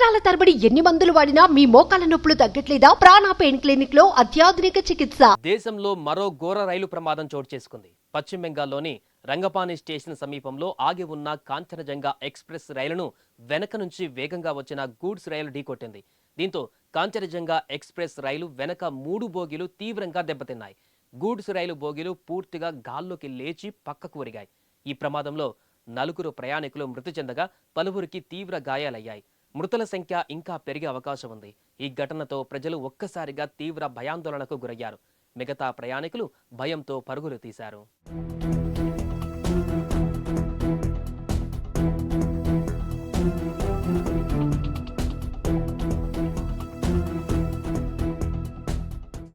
సంవత్సరాల తరబడి ఎన్ని మందులు వాడినా మీ మోకాల నొప్పులు తగ్గట్లేదా? ప్రాణ పెయిన్ క్లినిక్లో అత్యాధునిక చికిత్స. దేశంలో మరో ఘోర రైలు ప్రమాదం చోటు చేసుకుంది. పశ్చిమ బెంగాల్లోని రంగపాణి స్టేషన్ సమీపంలో ఆగి ఉన్న కాంచనజంగా ఎక్స్ప్రెస్ రైలును వెనక నుంచి వేగంగా వచ్చిన గూడ్స్ రైలు ఢీకొట్టింది. దీంతో కాంచనజంగా ఎక్స్ప్రెస్ రైలు వెనక మూడు బోగీలు తీవ్రంగా దెబ్బతిన్నాయి. గూడ్స్ రైలు బోగీలు పూర్తిగా గాల్లోకి లేచి పక్కకు ఒరిగాయి. ఈ ప్రమాదంలో నలుగురు ప్రయాణికులు మృతి చెందగా పలువురికి తీవ్ర గాయాలయ్యాయి. మృతుల సంఖ్య ఇంకా పెరిగే అవకాశం ఉంది. ఈ ఘటనతో ప్రజలు ఒక్కసారిగా తీవ్ర భయాందోళనకు గురయ్యారు. మిగతా ప్రయాణికులు భయంతో పరుగులు తీశారు.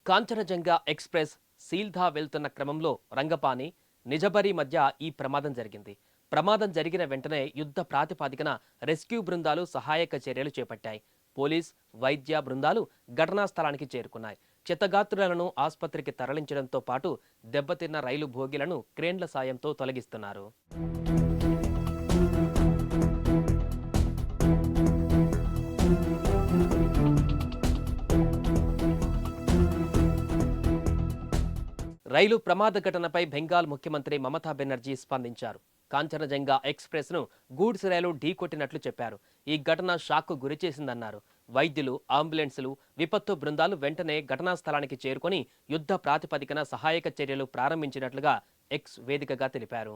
కాంచనజంగా ఎక్స్ప్రెస్ సీల్ధా వెళ్తున్న క్రమంలో రంగపాని నిజబరి మధ్య ఈ ప్రమాదం జరిగింది. ప్రమాదం జరిగిన వెంటనే యుద్ధ ప్రాతిపాదికన రెస్క్యూ బృందాలు సహాయక చర్యలు చేపట్టాయి. పోలీస్ వైద్య బృందాలు ఘటనా స్థలానికి చేరుకున్నాయి. చిత్తగాత్రులను ఆసుపత్రికి తరలించడంతో పాటు దెబ్బతిన్న రైలు భోగిలను క్రేన్ల సాయంతో తొలగిస్తున్నారు. రైలు ప్రమాద ఘటనపై బెంగాల్ ముఖ్యమంత్రి మమతా బెనర్జీ స్పందించారు. కాంచనజంగా ఎక్స్ప్రెస్ను గూడ్స్ రైలు ఢీకొట్టినట్లు చెప్పారు. ఈ ఘటన షాక్కు గురిచేసిందన్నారు వైద్యులు అంబులెన్సులు విపత్తు బృందాలు వెంటనే ఘటనా స్థలానికి చేరుకొని యుద్ధ ప్రాతిపదికన సహాయక చర్యలు ప్రారంభించినట్లుగా ఎక్స్ వేదికగా తెలిపారు.